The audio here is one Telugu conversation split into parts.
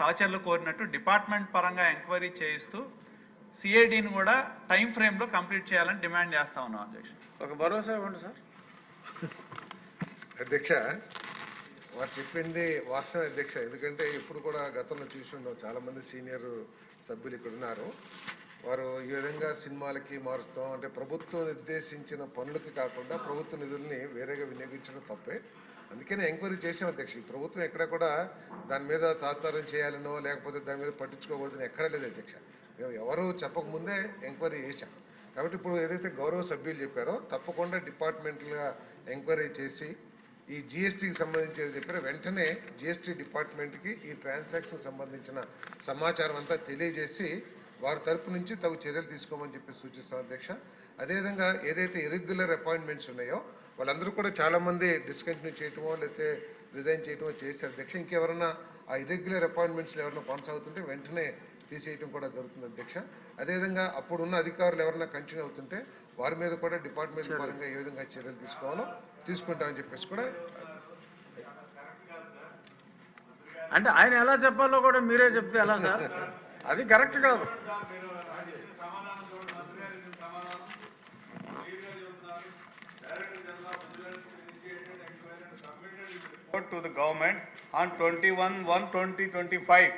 సహచరులు కోరినట్టు డిపార్ట్మెంట్ పరంగా ఎంక్వైరీ చేయిస్తూ సిఐడిని కూడా టైం ఫ్రేమ్లో కంప్లీట్ చేయాలని డిమాండ్ చేస్తా ఉన్నాం అధ్యక్ష. ఒక భరోసా ఇవ్వండి సార్. అధ్యక్ష వారు చెప్పింది వాస్తవం అధ్యక్ష. ఎందుకంటే ఇప్పుడు కూడా గతంలో చూసి ఉన్నాం చాలా మంది సీనియర్ సభ్యులు ఇక్కడ ఉన్నారు. వారు ఈ విధంగా సినిమాలకి మారుస్తాం అంటే ప్రభుత్వం నిర్దేశించిన పనులకి కాకుండా ప్రభుత్వ నిధుల్ని వేరేగా వినియోగించడం తప్పే. అందుకనే ఎంక్వైరీ చేసాం అధ్యక్ష. ఈ ప్రభుత్వం ఎక్కడ కూడా దాని మీద తాత్సారం చేయాలనో లేకపోతే దాని మీద పట్టించుకోకూడదని ఎక్కడ లేదు అధ్యక్ష. మేము ఎవరు చెప్పకముందే ఎంక్వైరీ చేశాం. కాబట్టి ఇప్పుడు ఏదైతే గౌరవ సభ్యులు చెప్పారో తప్పకుండా డిపార్ట్మెంట్లుగా ఎంక్వైరీ చేసి ఈ జిఎస్టీకి సంబంధించి చెప్పారో వెంటనే జిఎస్టీ డిపార్ట్మెంట్కి ఈ ట్రాన్సాక్షన్ సంబంధించిన సమాచారం అంతా తెలియజేసి వారి తరపు నుంచి తగు చర్యలు తీసుకోమని చెప్పి సూచిస్తాం అధ్యక్ష. అదేవిధంగా ఏదైతే ఇరెగ్యులర్ అపాయింట్మెంట్స్ ఉన్నాయో వాళ్ళందరూ కూడా చాలా మంది డిస్కంటిన్యూ చేయటమో లేకపోతే రిజైన్ చేయటమో చేశారు. అధ్యక్ష ఇంకెవరన్నా ఆ ఇరెగ్యులర్ అపాయింట్మెంట్స్లో ఎవరైనా కొనసాగుతుంటే వెంటనే తీసేయటం కూడా జరుగుతుంది అధ్యక్ష. అదేవిధంగా అప్పుడున్న అధికారులు ఎవరైనా కంటిన్యూ అవుతుంటే వారి మీద కూడా డిపార్ట్మెంట్ పరంగా ఏ విధంగా చర్యలు తీసుకోవాలో తీసుకుంటామని చెప్పేసి కూడా అంటే ఆయన ఎలా చెప్పాలో కూడా మీరే చెప్తే ఎలా సార్? అది కరెక్ట్ కాదు. To the government on 21 1 2025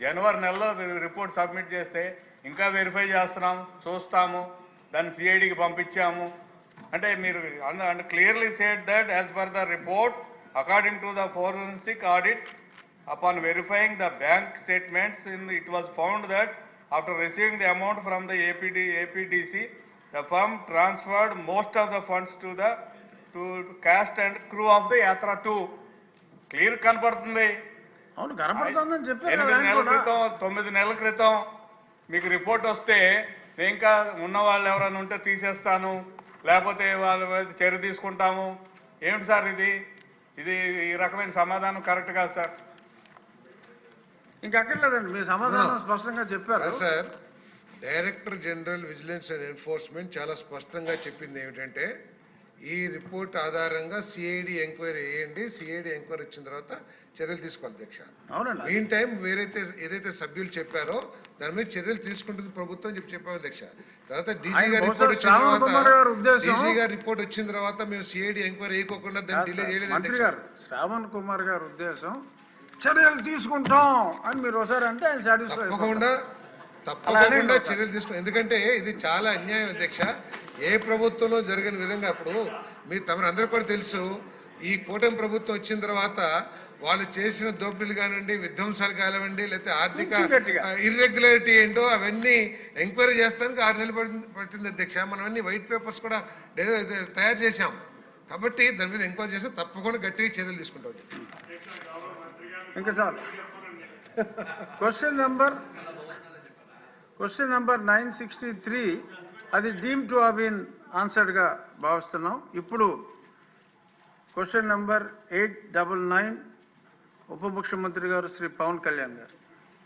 జనవరి నెలలో రిపోర్ట్ సబ్మిట్ చేస్తే ఇంకా వెరిఫై చేస్తున్నాం చూస్తాము దాన్ని సిఐడికి పంపించాము. అంటే మీరు అంటే clearly said that as per the report according to the forensic audit upon verifying the bank statements in it was found that after receiving the amount from the APD APDC the firm transferred most of the funds to the to cast and crew of the Yatra two clear కనపడుతుంది. అవును కనపడుతుందని చెప్పారు కదా ఎనిమిది నెలల. క్రితం తొమ్మిది నెలల క్రితం మీకు రిపోర్ట్ వస్తే నేను ఇంకా ఉన్న వాళ్ళు ఎవరైనా ఉంటే తీసేస్తాను లేకపోతే వాళ్ళ మీద చర్య తీసుకుంటాము. ఏమిటి సార్ ఇది? ఇది ఈ రకమైన సమాధానం కరెక్ట్ కాదు సార్. ఇంకా అక్కర్లేదండి మీ సమాధానం స్పష్టంగా చెప్పారు. Sir director general vigilance and enforcement చాలా స్పష్టంగా చెప్పింది ఏమిటంటే ఈ రిపోర్ట్ ఆధారంగా సిఐడి ఎంక్వైరీ వేయండి సిఐడి ఎంక్వైరీ వచ్చిన తర్వాత చర్యలు తీసుకోవాలి అధ్యక్ష. మెయిన్ టైం వేరైతే ఏదైతే సభ్యులు చెప్పారో దాని మీద చర్యలు తీసుకుంటుంది ప్రభుత్వం చెప్పి చెప్పాము అధ్యక్ష. తర్వాత డీజీ గారి రిపోర్ట్ వచ్చిన తర్వాత డీజీ గారి రిపోర్ట్ వచ్చిన తర్వాత మేము సిఐడి ఎంక్వైరీ వేయకోకుండా దాన్ని డిలే చేయలేదు శ్రావణ్ కుమార్ గారి ఉద్దేశం చర్యలు తీసుకుంటాం అని మీరు ఒకసారి అంటే ఆయన సాటిస్ఫై తప్పకుండా తప్పకుండా చర్యలు తీసుకో. ఎందుకంటే ఇది చాలా అన్యాయం అధ్యక్ష. ఏ ప్రభుత్వంలో జరిగిన విధంగా అప్పుడు మీ తమరందరూ కూడా తెలుసు ఈ కూటమి ప్రభుత్వం వచ్చిన తర్వాత వాళ్ళు చేసిన దోపిడీలు కానివ్వండి విధ్వంసాలు కానివ్వండి లేకపోతే ఆర్థిక. ఇర్రెగ్యులారిటీ ఏంటో అవన్నీ ఎంక్వైరీ చేస్తానికి ఆరు నెలలు పడింది పట్టింది అధ్యక్ష. మనం అన్ని వైట్ పేపర్స్ కూడా తయారు చేశాం. కాబట్టి దాని మీద ఎంక్వైరీ చేస్తే తప్పకుండా గట్టిగా చర్యలు తీసుకుంటాం. ఇంకా చాలు question number question number nine sixty three అది డీమ్ టు బీన్ ఆన్సర్డ్గా భావిస్తున్నాం. ఇప్పుడు question number eight double nine ఉప ముఖ్యమంత్రి గారు శ్రీ పవన్ కళ్యాణ్ గారు.